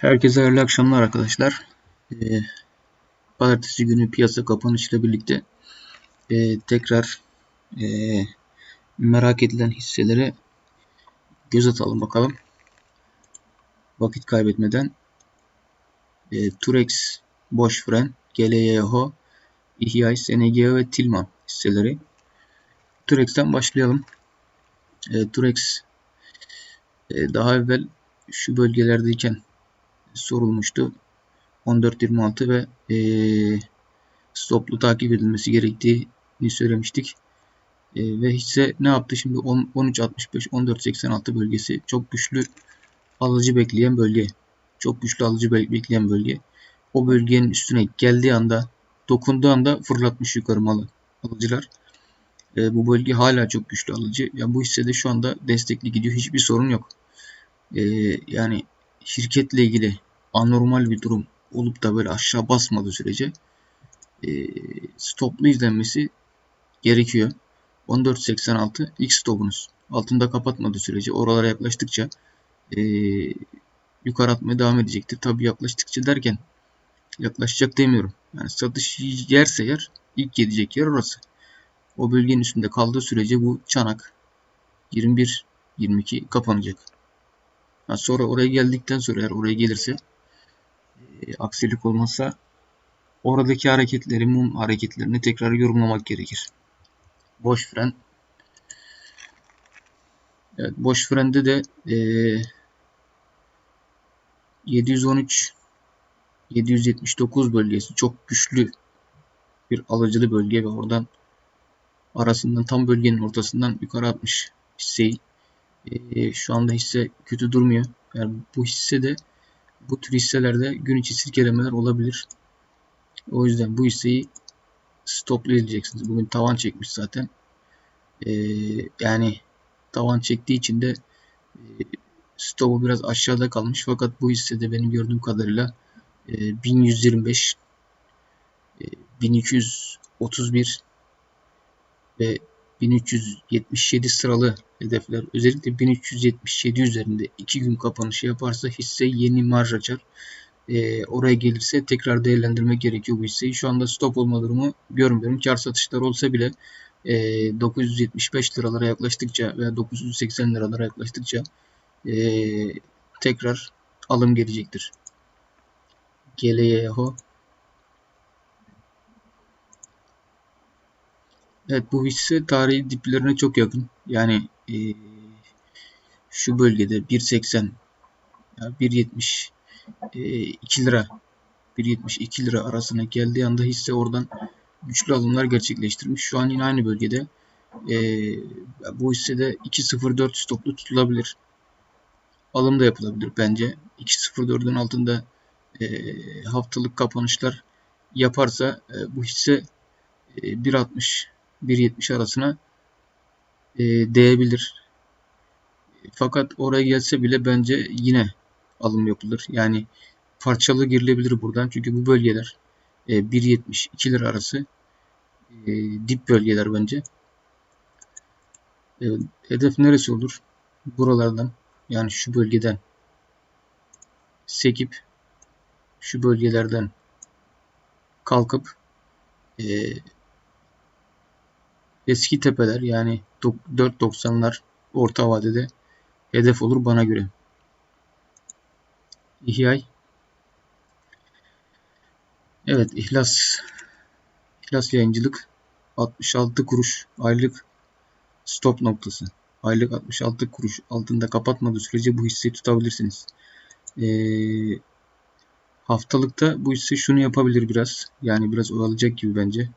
Herkese hayırlı akşamlar arkadaşlar. Ee, Pazartesi günü piyasa kapanışıyla birlikte e, tekrar e, merak edilen hisselere göz atalım bakalım. Vakit kaybetmeden e, Turex, Boş Fren, GLYH, İHY, SNG ve Tilman hisseleri. Turex'ten başlayalım. E, Turex e, daha evvel şu bölgelerdeyken sorulmuştu. 14.26 ve e, stoplu takip edilmesi gerektiğini söylemiştik. E, ve hisse ne yaptı? Şimdi 13.65 14.86 bölgesi çok güçlü alıcı bekleyen bölge. Çok güçlü alıcı bekleyen bölge. O bölgenin üstüne geldiği anda dokunduğu anda fırlatmış yukarı malı alıcılar. E, bu bölge hala çok güçlü alıcı. Yani bu hissede şu anda destekli gidiyor. Hiçbir sorun yok. E, yani şirketle ilgili anormal bir durum olup da böyle aşağı basmadığı sürece e, stoplu izlenmesi gerekiyor. 14.86 ilk stopunuz. Altında kapatmadığı sürece oralara yaklaştıkça e, yukarı atmaya devam edecektir. Tabi yaklaştıkça derken yaklaşacak demiyorum. Yani satış yerse yer ilk gelecek yer orası. O bölgenin üstünde kaldığı sürece bu çanak 21-22 kapanacak. Ha, sonra oraya geldikten sonra eğer oraya gelirse e, aksilik olmazsa oradaki hareketleri, mum hareketlerini tekrar yorumlamak gerekir. Boş fren. Evet, boş frende de e, 713 779 bölgesi çok güçlü bir alıcılı bölge ve oradan arasından tam bölgenin ortasından yukarı atmış hisseyi. E, şu anda hisse kötü durmuyor. Yani bu hisse de bu tür hisselerde gün içi sirkelemeler olabilir. O yüzden bu hisseyi stoplu edeceksiniz. Bugün tavan çekmiş zaten. Ee, yani tavan çektiği için de e, stopu biraz aşağıda kalmış. Fakat bu hissede benim gördüğüm kadarıyla e, 1125 e, 1231 ve 1377 sıralı hedefler özellikle 1377 üzerinde 2 gün kapanışı yaparsa hisse yeni marj açar. E, oraya gelirse tekrar değerlendirmek gerekiyor bu hisseyi. Şu anda stop olma durumu görmüyorum. Kar satışlar olsa bile e, 975 liralara yaklaştıkça veya 980 liralara yaklaştıkça e, tekrar alım gelecektir. GLYH Evet bu hisse tarihi diplerine çok yakın. Yani e, şu bölgede 1.80 1.70 e, 2 lira 1.72 lira arasına geldiği anda hisse oradan güçlü alımlar gerçekleştirmiş. Şu an yine aynı bölgede. E, bu hissede 2.04 stoplu tutulabilir. Alım da yapılabilir bence. 2.04'ün altında e, haftalık kapanışlar yaparsa e, bu hisse e, 1.60 1.70 arasına e, değebilir. Fakat oraya gelse bile bence yine alım yapılır. Yani parçalı girilebilir buradan. Çünkü bu bölgeler e, 1.70 2 lira arası e, dip bölgeler bence. E, hedef neresi olur? Buralardan yani şu bölgeden sekip şu bölgelerden kalkıp e, eski tepeler yani 4.90'lar orta vadede hedef olur bana göre. İhya. Evet İhlas İhlas yayıncılık 66 kuruş aylık stop noktası. Aylık 66 kuruş altında kapatmadığı sürece bu hisseyi tutabilirsiniz. Ee, haftalıkta bu hisse şunu yapabilir biraz. Yani biraz oyalayacak gibi bence.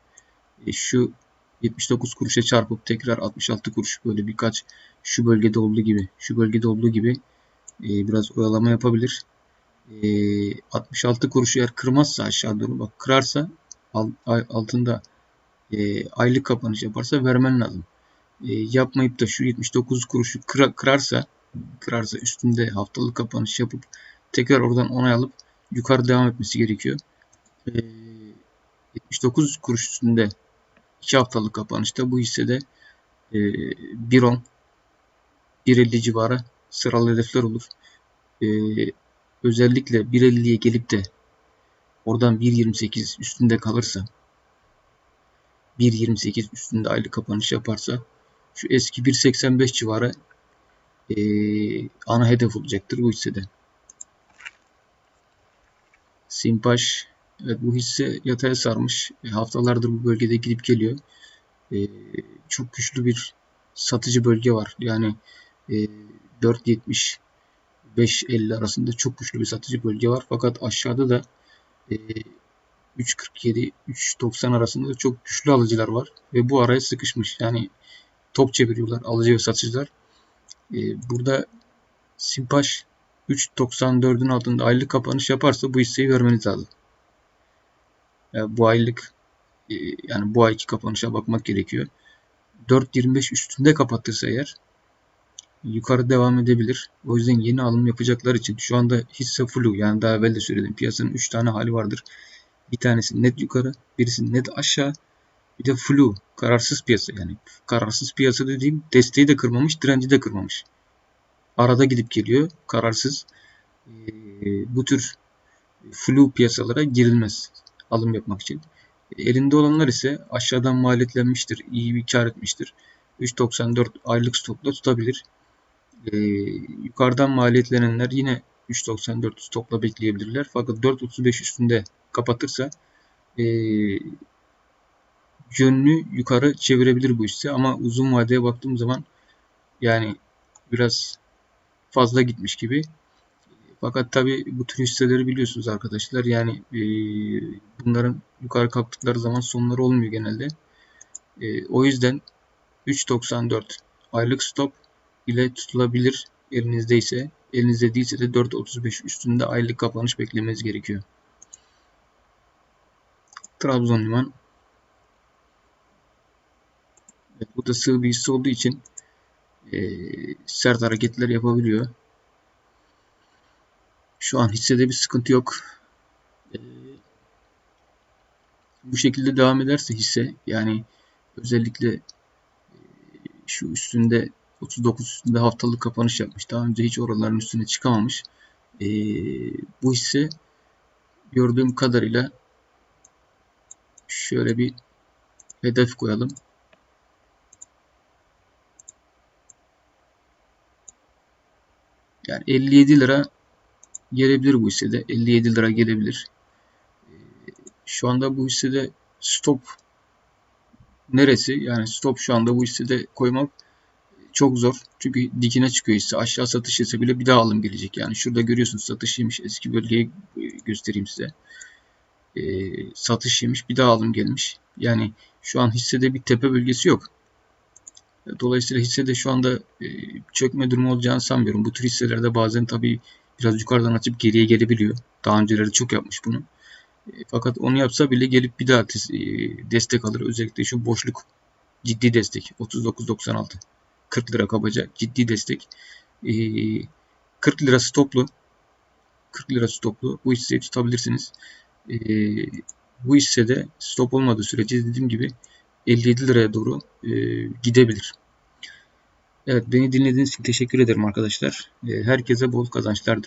E, şu 79 kuruşa çarpıp tekrar 66 kuruş böyle birkaç şu bölgede olduğu gibi şu bölgede olduğu gibi e, biraz oyalama yapabilir. E, 66 kuruşu eğer kırmazsa aşağı doğru bak kırarsa altında e, aylık kapanış yaparsa vermen lazım. E, yapmayıp da şu 79 kuruşu kıra, kırarsa kırarsa üstünde haftalık kapanış yapıp tekrar oradan onay alıp yukarı devam etmesi gerekiyor. E, 79 kuruş üstünde 2 haftalık kapanışta bu hissede e, 1.10 1.50 civarı sıralı hedefler olur. E, özellikle 1.50'ye gelip de oradan 1.28 üstünde kalırsa 1.28 üstünde aylık kapanış yaparsa şu eski 1.85 civarı eee, ana hedef olacaktır bu hissede. Simpaş evet, bu hisse yataya sarmış. E, haftalardır bu bölgede gidip geliyor. E, çok güçlü bir satıcı bölge var. Yani e, 4.70 5.50 arasında çok güçlü bir satıcı bölge var. Fakat aşağıda da e, 3.47 3.90 arasında da çok güçlü alıcılar var. Ve bu araya sıkışmış. Yani top çeviriyorlar alıcı ve satıcılar. E, burada Simpaş 3.94'ün altında aylık kapanış yaparsa bu hisseyi vermeniz lazım. Yani bu aylık e, yani bu ayki kapanışa bakmak gerekiyor. 4.25 üstünde kapatırsa eğer yukarı devam edebilir. O yüzden yeni alım yapacaklar için şu anda hisse flu yani daha evvel de söyledim piyasanın 3 tane hali vardır. Bir tanesi net yukarı, birisi net aşağı, bir de flu, kararsız piyasa yani kararsız piyasa dediğim desteği de kırmamış, direnci de kırmamış. Arada gidip geliyor, kararsız. Ee, bu tür flu piyasalara girilmez alım yapmak için. Elinde olanlar ise aşağıdan maliyetlenmiştir, iyi bir kar etmiştir. 3.94 aylık stopla tutabilir. Ee, yukarıdan maliyetlenenler yine 3.94 stopla bekleyebilirler. Fakat 4.35 üstünde kapatırsa e, yönünü yukarı çevirebilir bu hisse. Ama uzun vadeye baktığım zaman yani biraz fazla gitmiş gibi. Fakat tabi bu tür hisseleri biliyorsunuz arkadaşlar. Yani e, bunların yukarı kalktıkları zaman sonları olmuyor genelde. E, o yüzden 3.94 aylık stop ile tutulabilir elinizdeyse. Elinizde değilse de 4.35 üstünde aylık kapanış beklemeniz gerekiyor. Trabzon Liman evet, bu da sığ bir hisse olduğu için e, sert hareketler yapabiliyor. Şu an hissede bir sıkıntı yok. E, bu şekilde devam ederse hisse yani özellikle e, şu üstünde 39 üstünde haftalık kapanış yapmış. Daha önce hiç oraların üstüne çıkamamış. E, bu hisse gördüğüm kadarıyla şöyle bir hedef koyalım. Yani 57 lira gelebilir bu hissede. 57 lira gelebilir. Şu anda bu hissede stop neresi? Yani stop şu anda bu hissede koymak çok zor. Çünkü dikine çıkıyor hisse. Aşağı satış ise bile bir daha alım gelecek. Yani şurada görüyorsunuz satış yemiş. Eski bölgeyi göstereyim size. Ee, satış yemiş. Bir daha alım gelmiş. Yani şu an hissede bir tepe bölgesi yok. Dolayısıyla hissede şu anda e, çökme durumu olacağını sanmıyorum. Bu tür hisselerde bazen tabii biraz yukarıdan açıp geriye gelebiliyor. Daha önceleri çok yapmış bunu. E, fakat onu yapsa bile gelip bir daha e, destek alır. Özellikle şu boşluk ciddi destek. 39.96 40 lira kabaca ciddi destek. 40 lira stoplu 40 lira stoplu bu hisseyi tutabilirsiniz. Bu hissede stop olmadığı sürece dediğim gibi 57 liraya doğru gidebilir. Evet beni dinlediğiniz için teşekkür ederim arkadaşlar. Herkese bol kazançlar